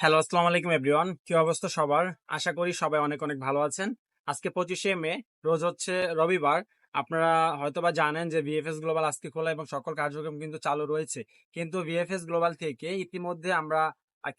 Hello আসসালামু আলাইকুম everyone কি অবস্থা সবার? আশা করি সবাই অনেক অনেক ভালো আছেন। আজকে পঁচিশে মে, রোজ হচ্ছে রবিবার। আপনারা হয়তোবা জানেন যে ভিএফএস গ্লোবাল আজকে খোলা এবং সকল কার্যক্রম কিন্তু চালু রয়েছে। কিন্তু ভিএফএস গ্লোবাল থেকে ইতিমধ্যে আমরা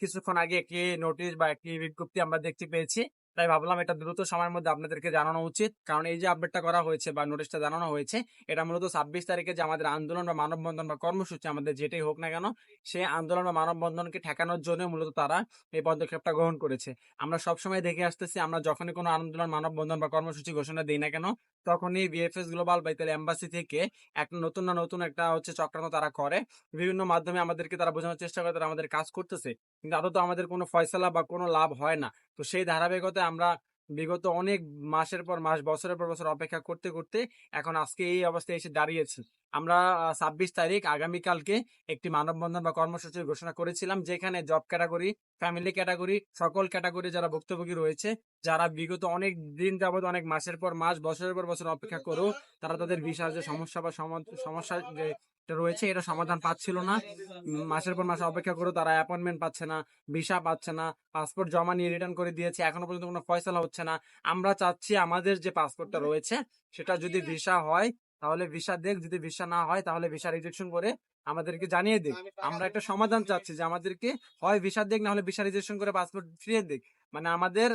কিছুক্ষণ আগে একটি নোটিশ বা একটি বিজ্ঞপ্তি আমরা দেখতে পেয়েছি। তাই ভাবলাম এটা দ্রুত সময়ের মধ্যে আপনাদেরকে জানানো উচিত। কারণ এই যে আপডেটটা করা হয়েছে বা নোটিশটা জানানো হয়েছে, এটা মূলত ছাব্বিশ তারিখে যে আমাদের আন্দোলন বা মানববন্ধন বা কর্মসূচি আমাদের যেটাই হোক না কেন, সেই আন্দোলন বা মানববন্ধনকে ঠেকানোর জন্য মূলত তারা এই পদক্ষেপটা গ্রহণ করেছে। আমরা সবসময় দেখে আসতেছি, আমরা যখনই কোনো আন্দোলন, মানববন্ধন বা কর্মসূচি ঘোষণা দিই না কেন, তখনই বিএফএস গ্লোবাল বা ইতালি এম্বাসি থেকে একটা নতুন না নতুন একটা হচ্ছে চক্রান্ত তারা করে। বিভিন্ন মাধ্যমে আমাদেরকে তারা বোঝানোর চেষ্টা করে, তারা আমাদের কাজ করতেছে। কিন্তু আদত আমাদের কোনো ফয়সালা বা কোনো লাভ হয় না। তো সেই ধারাবাহিকতায় আমরা বিগত অনেক মাসের পর মাস, বছরের পর বছর অপেক্ষা করতে করতে এখন আজকে এই অবস্থায় এসে দাঁড়িয়েছি। আমরা ছাব্বিশ তারিখ আগামীকালকে একটি মানববন্ধন বা কর্মসূচি ঘোষণা করেছিলাম, যেখানে জব ক্যাটাগরি, ফ্যামিলি ক্যাটাগরি, সকল ক্যাটাগরি যারা ভুক্তভোগী রয়েছে, যারা বিগত অনেক দিন যাবত অনেক মাসের পর মাস, বছরের পর বছর অপেক্ষা করেও তারা তাদের ভিসার যে সমস্যা বা সমা- সমস্যা যে রয়েছে, এটা সমাধান পাচ্ছিল না। মাসের পর মাস অপেক্ষা করেও তারা অ্যাপয়েন্টমেন্ট পাচ্ছে না ভিসা পাচ্ছে না পাসপোর্ট জমা নিয়ে রিটার্ন করে দিয়েছে, এখনও পর্যন্ত কোনো ফয়সালা হচ্ছে না। আমরা চাচ্ছি আমাদের যে পাসপোর্টটা রয়েছে, সেটা যদি ভিসা হয়, তাহলে ভিসা দেখ, যদি ভিসা না হয়, তাহলে ভিসা রিজেকশন করে আমাদেরকে জানিয়ে দিক আমরা একটা সমাধান চাচ্ছি যে আমাদেরকে হয় ভিসা দেখ, না হলে ভিসা রিজেকশন করে পাসপোর্ট ফিরিয়ে দিক মানে আমাদের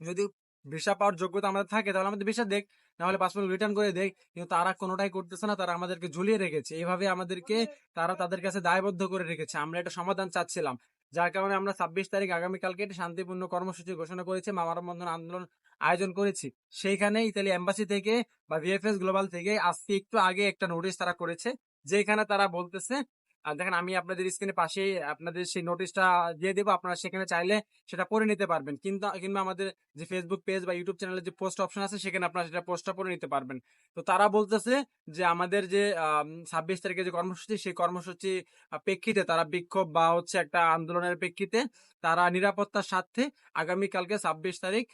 যদি ভিসা পাওয়ার যোগ্যতা আমাদের থাকে, তাহলে আমাদের ভিসা দেখ। না হলে পাসপোর্ট রিটার্ন করে দেয় কিন্তু তারা কোনোটাই করতেছে না তারা আমাদেরকে ঝুলিয়ে রেখেছে। এইভাবে আমাদেরকে তারা তাদের কাছে দায়বদ্ধ করে রেখেছে। আমরা একটা সমাধান চাচ্ছিলাম। যার কারণে আমরা ছাব্বিশ তারিখ আগামীকালকে একটা শান্তিপূর্ণ কর্মসূচি ঘোষণা করেছি মামার বন্ধন আন্দোলন আয়োজন করেছি। সেইখানে ইতালি এম্বাসি থেকে বা ভিএফএস গ্লোবাল থেকে আজকে একটু আগে একটা নোটিশ তারা করেছে যেখানে তারা বলতেছে দেখেন আমি আপনাদের স্ক্রিনে পাশে আপনাদের সেই নোটিশটা দিয়ে দেবো। আপনারা সেখানে চাইলে সেটা পড়ে নিতে পারবেন। কিন্তু, কিংবা আমাদের যে ফেসবুক পেজ বা ইউটিউব চ্যানেলে যে পোস্ট অপশন আছে, সেখানে আপনারা সেটা পোস্টটা পড়ে নিতে পারবেন। তো তারা বলতেছে যে আমাদের যে ছাব্বিশ তারিখে যে কর্মসূচি, সেই কর্মসূচি প্রেক্ষিতে তারা বিক্ষোভ বা হচ্ছে একটা আন্দোলনের প্রেক্ষিতে তারা নিরাপত্তার স্বার্থে আগামীকালকে ছাব্বিশ তারিখ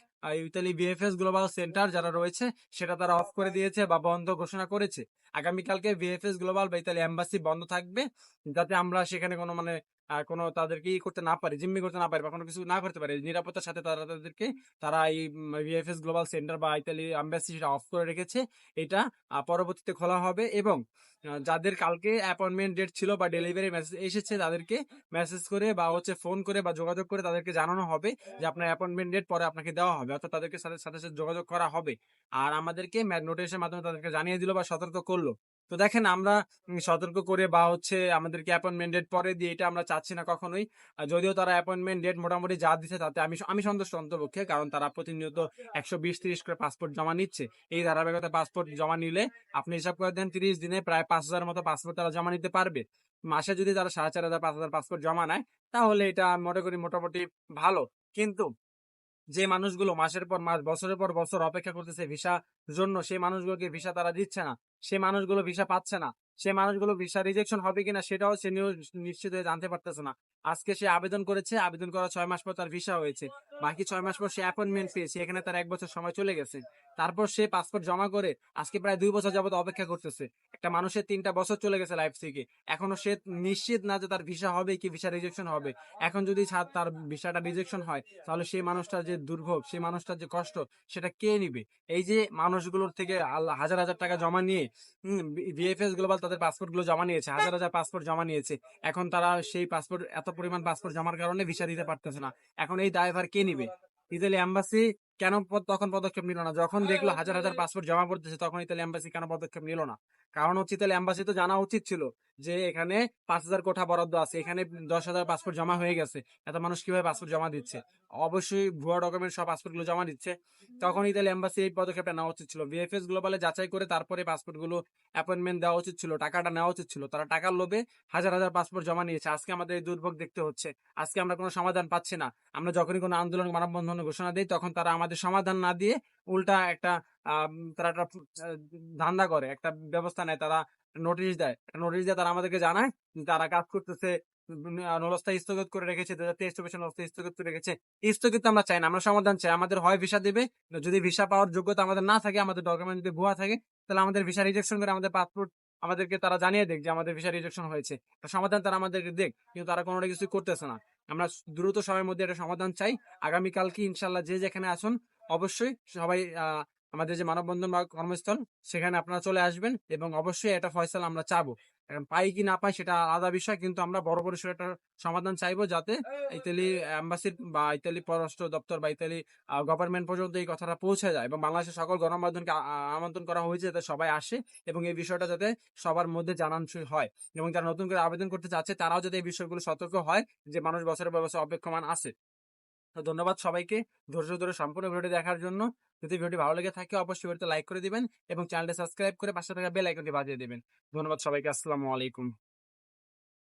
ইতালি বিএফএস গ্লোবাল সেন্টার যারা রয়েছে, সেটা তারা অফ করে দিয়েছে বা বন্ধ ঘোষণা করেছে। আগামীকালকে বিএফএস গ্লোবাল বা ইতালি এম্বাসি বন্ধ থাকবে, যাতে আমরা সেখানে কোনো মানে আহ, কোনো তাদেরকে ই করতে না পারি জিম্মি করতে না পারি বা কোনো কিছু না করতে পারে নিরাপত্তার সাথে তারা তাদেরকে তারা এই বিএফএস গ্লোবাল সেন্টার বা ইতালি এম্বাসি সেটা অফ করে রেখেছে। এটা পরবর্তীতে খোলা হবে এবং যাদের কালকে অ্যাপয়েন্টমেন্ট ডেট ছিল বা ডেলিভারি মেসেজ এসেছে তাদেরকে মেসেজ করে বা হচ্ছে ফোন করে বা যোগাযোগ করে তাদেরকে জানানো হবে যে আপনার অ্যাপয়েন্টমেন্ট ডেট পরে আপনাকে দেওয়া হবে। অর্থাৎ তাদেরকে সাথে সাথে যোগাযোগ করা হবে। আর আমাদেরকে নোটিশের মাধ্যমে তাদেরকে জানিয়ে দিল বা সতর্ক করল। তো দেখেন আমরা সতর্ক করে বা হচ্ছে আমাদেরকে অ্যাপয়েন্টমেন্ট ডেট পরে দিয়ে এটা আমরা চাচ্ছি না কখনোই। যদিও তারা অ্যাপয়েন্টমেন্ট ডেট মোটামুটি যা দিচ্ছে তাতে আমি আমি সন্তুষ্ট অন্তপক্ষে, কারণ তারা প্রতিনিয়ত একশো বিশ তিরিশ করে পাসপোর্ট জমা নিচ্ছে। এই ধারাবাহিকতা পাসপোর্ট জমা নিলে আপনি হিসাব করে দেন তিরিশ দিনে প্রায় পাঁচ হাজার মতো পাসপোর্ট তারা জমা নিতে পারবে। মাসে যদি তারা সাড়ে চার হাজার, পাঁচ হাজার পাসপোর্ট জমা নেয়, তাহলে এটা মনে করি মোটামুটি ভালো। কিন্তু যে মানুষগুলো মাসের পর মাস, বছরের পর বছর অপেক্ষা করতেছে ভিসা জন্য, সেই মানুষগুলোকে ভিসা তারা দিচ্ছে না। সে মানুষগুলো ভিসা পাচ্ছে না। সে মানুষগুলো ভিসা রিজেকশন হবে কিনা সেটাও সে নিশ্চিত হয়ে জানতে পারতেছে না। আজকে সে আবেদন করেছে, আবেদন করা ছয় মাস পর তার ভিসা হয়েছে। বাকি ছয় মাস পর সে অ্যাপয়েন্টমেন্ট পেয়েছে, এখানে তার এক বছর সময় চলে গেছে। তারপর সে পাসপোর্ট জমা করে আজকে প্রায় দুই বছর যাবত অপেক্ষা করতেছে। একটা মানুষের তিনটা বছর চলে গেছে লাইফ থেকে। এখনও সে নিশ্চিত না যে তার ভিসা হবে কি ভিসা রিজেকশন হবে। এখন যদি তার ভিসাটা রিজেকশন হয়, তাহলে সেই মানুষটার যে দুর্ভোগ, সেই মানুষটার যে কষ্ট, সেটা কে নিবে? এই যে মানুষগুলোর থেকে হাজার হাজার টাকা জমা নিয়ে বিএফএস গ্লোবাল তাদের পাসপোর্টগুলো জমা নিয়েছে, হাজার হাজার পাসপোর্ট জমা নিয়েছে। এখন তারা সেই পাসপোর্ট এত পরিমাণ পাসপোর্ট জমার কারণে ভিসা দিতে পারতেছে না। এখন এই দায়ভার কে নিবে? ইতালি এম্বাসি কেন তখন পদক্ষেপ নিল না? যখন দেখল হাজার হাজার পাসপোর্ট জমা পড়তেছে, তখন ইতালি এম্বাসি কেন পদক্ষেপ নিল না? কারণ হচ্ছে ইতালি এম্বাসি তো জানা উচিত ছিল যে এখানে পাঁচ হাজার কোঠা বরাদ্দ আছে, এখানে দশ হাজার পাসপোর্ট জমা হয়ে গেছে, এত মানুষ কীভাবে পাসপোর্ট জমা দিচ্ছে? অবশ্যই ভুয়া ডকুমেন্ট সব পাসপোর্টগুলো জমা দিচ্ছে। তখন ইতালি এম্বাসি এই পদক্ষেপটা নেওয়া উচিত ছিল। বিএফএস গ্লোবালে যাচাই করে তারপরে পাসপোর্টগুলো অ্যাপয়েন্টমেন্ট দেওয়া উচিত ছিল, টাকাটা নেওয়া উচিত ছিল। তারা টাকার লোভে হাজার হাজার পাসপোর্ট জমা নিয়েছে। আজকে আমাদের এই দুর্ভোগ দেখতে হচ্ছে। আজকে আমরা কোনো সমাধান পাচ্ছি না। আমরা যখনই কোনো আন্দোলন মানববন্ধন ঘোষণা দিই, তখন তারা আমাদের সমাধান না দিয়ে উল্টা একটা তারা একটা ধান্দা করে, একটা ব্যবস্থা নেয়, তারা নোটিশ দেয়। নোটিশ দিয়ে তারা আমাদেরকে জানায় তারা কাজ করতেছে নলস্তা স্থগিত করে রেখেছে দু হাজার তেইশ চব্বিশে নলস্তা স্থগিত করে রেখেছে। স্থগিত আমরা চাই না, আমরা সমাধান চাই। আমাদের হয় ভিসা দেবে যদি ভিসা পাওয়ার যোগ্যতা আমাদের না থাকে, আমাদের ডকুমেন্ট যদি ভুয়া থাকে, তাহলে আমাদের ভিসা রিজেকশন করে আমাদের পাসপোর্ট আমাদেরকে তারা জানিয়ে দেখ যে আমাদের ভিসা রিজেকশন হয়েছে। একটা সমাধান তারা আমাদেরকে দেখ কিন্তু তারা কোনোটা কিছু করতেছে না। আমরা দ্রুত সময়ের মধ্যে একটা সমাধান চাই। আগামীকালকে ইনশাল্লাহ যে যেখানে আসুন অবশ্যই সবাই আমাদের যে মানববন্ধন বা কর্মস্থল, সেখানে আপনারা চলে আসবেন এবং অবশ্যই এটা ফয়সালা আমরা চাবো। পাই কি না পাই সেটা আলাদা বিষয়, কিন্তু আমরা বড় পরিসরে একটা সমাধান চাইব যাতে ইতালি অ্যাম্বাসির বা ইতালি পররাষ্ট্র দপ্তর বা ইতালি গভর্নমেন্ট পর্যন্ত এই কথাটা পৌঁছে যায় এবং বাংলাদেশের সকল গণমাধ্যমকে আমন্ত্রণ করা হয়েছে যাতে সবাই আসে এবং এই বিষয়টা যাতে সবার মধ্যে জানানসই হয় এবং যারা নতুন করে আবেদন করতে চাচ্ছে, তারাও যাতে এই বিষয়গুলো সতর্ক হয় যে মানুষ বছরের বছর অপেক্ষমান আছে। তো ধন্যবাদ সবাইকে। ধৈর্য ধরে সম্পূর্ণ ভিডিওটি দেখার জন্য। যদি ভিডিওটি ভালো লেগে থাকে, অবশ্যই ভিডিওতে লাইক করে দিবেন এবং চ্যানেলটি সাবস্ক্রাইব করে পাশে থাকা বেল আইকনটি বাজিয়ে দিবেন। ধন্যবাদ সবাইকে। আসসালামু আলাইকুম।